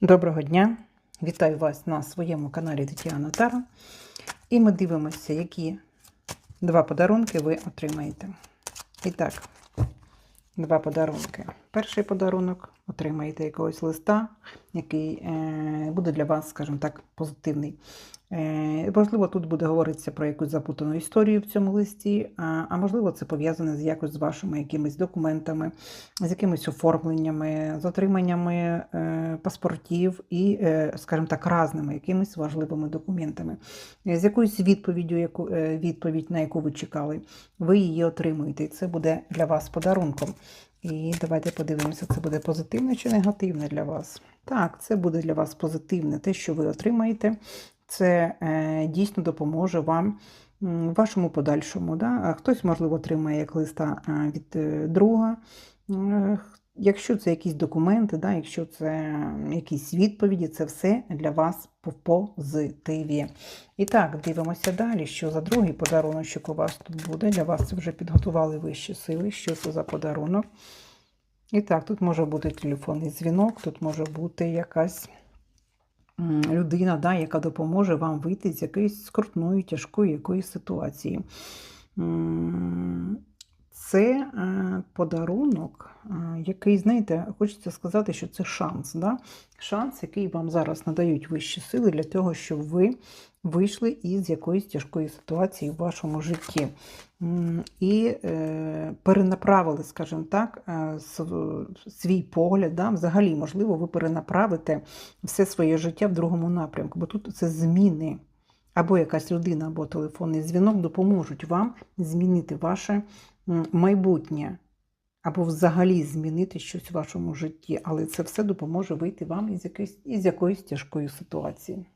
Доброго дня! Вітаю вас на своєму каналі Тетяна Тара. І ми дивимося, які два подарунки ви отримаєте. І так, два подарунки. Перший подарунок отримаєте якогось листа, який е, буде для вас, скажімо так, позитивний. Е, можливо, тут буде говоритися про якусь запутану історію в цьому листі, а, можливо, це пов'язане з якось з вашими якимись документами, з якимись оформленнями, з отриманнями е, паспортів і, е, скажімо так, разними якимись важливими документами, Е, з якоюсь відповіддю, яку, е, відповідь, на яку ви чекали, ви її отримуєте, і це буде для вас подарунком. І давайте подивимося, це буде позитивне чи негативне для вас. Так, це буде для вас позитивне, те, що ви отримаєте, це е, дійсно допоможе вам в вашому подальшому. Да? Хтось, можливо, отримає як листа е, від е, друга. Якщо це якісь документи, да, якщо це якісь відповіді, це все для вас позитиві. І так, дивимося далі, що за другий подарунок у вас тут буде. Для вас це вже підготували вищі сили. Що це за подарунок? І так, тут може бути телефонний дзвінок, тут може бути якась людина, да, яка допоможе вам вийти з якоїсь скрутної, тяжкої якоїсь ситуації. Це е, подарунок, е, який, знаєте, хочеться сказати, що це шанс. Да? Шанс, який вам зараз надають вищі сили для того, щоб ви вийшли із якоїсь тяжкої ситуації в вашому житті. І е, перенаправили, скажімо так, свій погляд. Да? Взагалі, можливо, ви перенаправите все своє життя в другому напрямку, бо тут це зміни. Або якась людина, або телефонний дзвінок допоможуть вам змінити ваше майбутнє, або взагалі змінити щось в вашому житті. Але це все допоможе вийти вам із якоїсь, із якоїсь тяжкої ситуації.